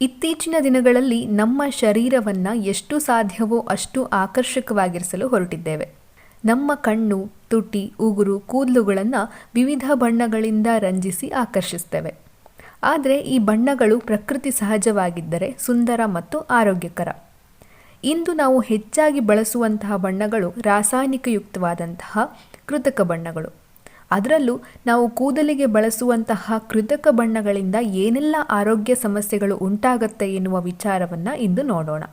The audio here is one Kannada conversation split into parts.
ಇತ್ತೀಚಿನ ದಿನಗಳಲ್ಲಿ ನಮ್ಮ ಶರೀರವನ್ನು ಎಷ್ಟು ಸಾಧ್ಯವೋ ಅಷ್ಟು ಆಕರ್ಷಕವಾಗಿರಿಸಲು ಹೊರಟಿದ್ದೇವೆ. ನಮ್ಮ ಕಣ್ಣು, ತುಟಿ, ಉಗುರು, ಕೂದಲುಗಳನ್ನು ವಿವಿಧ ಬಣ್ಣಗಳಿಂದ ರಂಜಿಸಿ ಆಕರ್ಷಿಸ್ತೇವೆ. ಆದರೆ ಈ ಬಣ್ಣಗಳು ಪ್ರಕೃತಿ ಸಹಜವಾಗಿದ್ದರೆ ಸುಂದರ ಮತ್ತು ಆರೋಗ್ಯಕರ. ಇಂದು ನಾವು ಹೆಚ್ಚಾಗಿ ಬಳಸುವಂತಹ ಬಣ್ಣಗಳು ರಾಸಾಯನಿಕಯುಕ್ತವಾದಂತಹ ಕೃತಕ ಬಣ್ಣಗಳು. ಅದರಲ್ಲೂ ನಾವು ಕೂದಲಿಗೆ ಬಳಸುವಂತಹ ಕೃತಕ ಬಣ್ಣಗಳಿಂದ ಏನೆಲ್ಲ ಆರೋಗ್ಯ ಸಮಸ್ಯೆಗಳು ಉಂಟಾಗತ್ತೆ ಎನ್ನುವ ವಿಚಾರವನ್ನು ಇಂದು ನೋಡೋಣ.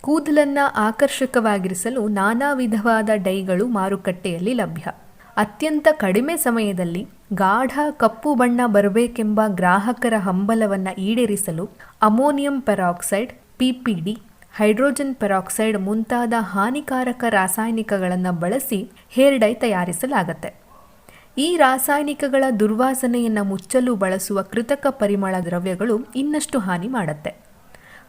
ಕೂದಲನ್ನು ಆಕರ್ಷಕವಾಗಿರಿಸಲು ನಾನಾ ವಿಧವಾದ ಡೈಗಳು ಮಾರುಕಟ್ಟೆಯಲ್ಲಿ ಲಭ್ಯ. ಅತ್ಯಂತ ಕಡಿಮೆ ಸಮಯದಲ್ಲಿ ಗಾಢ ಕಪ್ಪು ಬಣ್ಣ ಬರಬೇಕೆಂಬ ಗ್ರಾಹಕರ ಹಂಬಲವನ್ನು ಈಡೇರಿಸಲು ammonium peroxide PPD hydrogen peroxide ಮುಂತಾದ ಹಾನಿಕಾರಕ ರಾಸಾಯನಿಕಗಳನ್ನು ಬಳಸಿ ಹೇರ್ ಡೈ ತಯಾರಿಸಲಾಗುತ್ತೆ. ಈ ರಾಸಾಯನಿಕಗಳ ದುರ್ವಾಸನೆಯನ್ನು ಮುಚ್ಚಲು ಬಳಸುವ ಕೃತಕ ಪರಿಮಳ ದ್ರವ್ಯಗಳು ಇನ್ನಷ್ಟು ಹಾನಿ ಮಾಡುತ್ತೆ.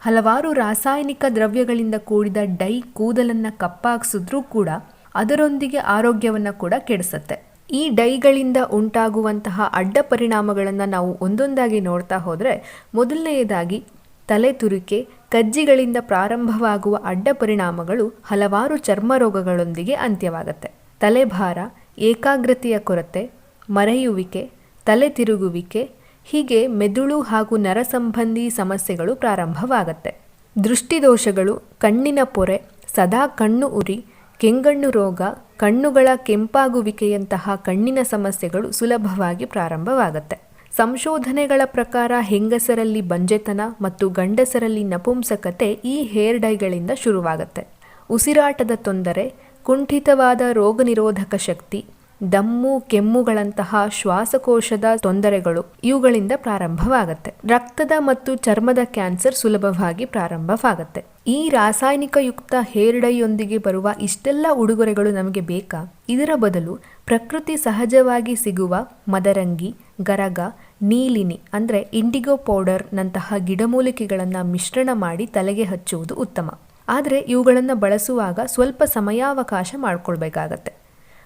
ಹಲವಾರು ರಾಸಾಯನಿಕ ದ್ರವ್ಯಗಳಿಂದ ಕೂಡಿದ ಡೈ ಕೂದಲನ್ನು ಕಪ್ಪಾಗಿಸಿದ್ರೂ ಕೂಡ ಅದರೊಂದಿಗೆ ಆರೋಗ್ಯವನ್ನು ಕೂಡ ಕೆಡಿಸುತ್ತೆ. ಈ ಡೈಗಳಿಂದ ಉಂಟಾಗುವಂತಹ ಅಡ್ಡ ಪರಿಣಾಮಗಳನ್ನು ನಾವು ಒಂದೊಂದಾಗಿ ನೋಡ್ತಾ ಹೋದರೆ ಮೊದಲನೆಯದಾಗಿ ತಲೆ ತುರಿಕೆ, ಕಜ್ಜಿಗಳಿಂದ ಪ್ರಾರಂಭವಾಗುವ ಅಡ್ಡ ಪರಿಣಾಮಗಳು ಹಲವಾರು ಚರ್ಮ ರೋಗಗಳೊಂದಿಗೆ ಅಂತ್ಯವಾಗುತ್ತೆ. ತಲೆಭಾರ ಏಕಾಗ್ರತೆಯ ಕೊರತೆ, ಮರೆಯುವಿಕೆ, ತಲೆ ತಿರುಗುವಿಕೆ, ಹೀಗೆ ಮೆದುಳು ಹಾಗೂ ನರ ಸಂಬಂಧಿ ಸಮಸ್ಯೆಗಳು ಪ್ರಾರಂಭವಾಗತ್ತೆ. ದೃಷ್ಟಿದೋಷಗಳು, ಕಣ್ಣಿನ ಪೊರೆ, ಸದಾ ಕಣ್ಣು ಉರಿ, ಕೆಂಗಣ್ಣು ರೋಗ, ಕಣ್ಣುಗಳ ಕೆಂಪಾಗುವಿಕೆಯಂತಹ ಕಣ್ಣಿನ ಸಮಸ್ಯೆಗಳು ಸುಲಭವಾಗಿ ಪ್ರಾರಂಭವಾಗುತ್ತೆ. ಸಂಶೋಧನೆಗಳ ಪ್ರಕಾರ ಹೆಂಗಸರಲ್ಲಿ ಬಂಜೆತನ ಮತ್ತು ಗಂಡಸರಲ್ಲಿ ನಪುಂಸಕತೆ ಈ ಹೇರ್ ಡೈಗಳಿಂದ ಶುರುವಾಗುತ್ತೆ. ಉಸಿರಾಟದ ತೊಂದರೆ ಕುಂಠಿತವಾದ ರೋಗನಿರೋಧಕ ಶಕ್ತಿ, ದಮ್ಮು, ಕೆಮ್ಮುಗಳಂತಹ ಶ್ವಾಸಕೋಶದ ತೊಂದರೆಗಳು ಇವುಗಳಿಂದ ಪ್ರಾರಂಭವಾಗುತ್ತೆ. ರಕ್ತದ ಮತ್ತು ಚರ್ಮದ ಕ್ಯಾನ್ಸರ್ ಸುಲಭವಾಗಿ ಪ್ರಾರಂಭವಾಗುತ್ತೆ. ಈ ರಾಸಾಯನಿಕಯುಕ್ತ ಯುಕ್ತ ಡೈಯೊಂದಿಗೆ ಬರುವ ಇಷ್ಟೆಲ್ಲ ಉಡುಗೊರೆಗಳು ನಮಗೆ ಬೇಕಾ? ಇದರ ಬದಲು ಪ್ರಕೃತಿ ಸಹಜವಾಗಿ ಸಿಗುವ ಮದರಂಗಿ, ಗರಗ, ನೀಲಿನಿ ಅಂದರೆ ಇಂಡಿಗೋ ಪೌಡರ್ನಂತಹ ಗಿಡಮೂಲಿಕೆಗಳನ್ನು ಮಿಶ್ರಣ ಮಾಡಿ ತಲೆಗೆ ಹಚ್ಚುವುದು ಉತ್ತಮ. ಆದರೆ ಇವುಗಳನ್ನು ಬಳಸುವಾಗ ಸ್ವಲ್ಪ ಸಮಯಾವಕಾಶ ಮಾಡಿಕೊಳ್ಬೇಕಾಗತ್ತೆ.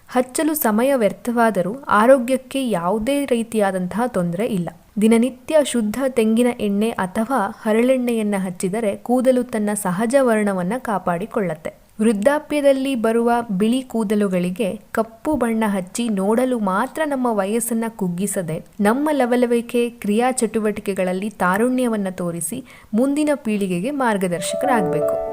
ಹಚ್ಚಲು ಸಮಯ ವ್ಯರ್ಥವಾದರೂ ಆರೋಗ್ಯಕ್ಕೆ ಯಾವುದೇ ರೀತಿಯಾದಂತಹ ತೊಂದರೆ ಇಲ್ಲ. ದಿನನಿತ್ಯ ಶುದ್ಧ ತೆಂಗಿನ ಎಣ್ಣೆ ಅಥವಾ ಹರಳೆಣ್ಣೆಯನ್ನು ಹಚ್ಚಿದರೆ ಕೂದಲು ತನ್ನ ಸಹಜ ವರ್ಣವನ್ನು ಕಾಪಾಡಿಕೊಳ್ಳುತ್ತೆ. ವೃದ್ಧಾಪ್ಯದಲ್ಲಿ ಬರುವ ಬಿಳಿ ಕೂದಲುಗಳಿಗೆ ಕಪ್ಪು ಬಣ್ಣ ಹಚ್ಚಿ ನೋಡಲು ಮಾತ್ರ ನಮ್ಮ ವಯಸ್ಸನ್ನು ಕುಗ್ಗಿಸದೆ ನಮ್ಮ ಲವಲವಿಕೆ ಕ್ರಿಯಾ ಚಟುವಟಿಕೆಗಳಲ್ಲಿ ತಾರುಣ್ಯವನ್ನು ತೋರಿಸಿ ಮುಂದಿನ ಪೀಳಿಗೆಗೆ ಮಾರ್ಗದರ್ಶಕರಾಗಬೇಕು.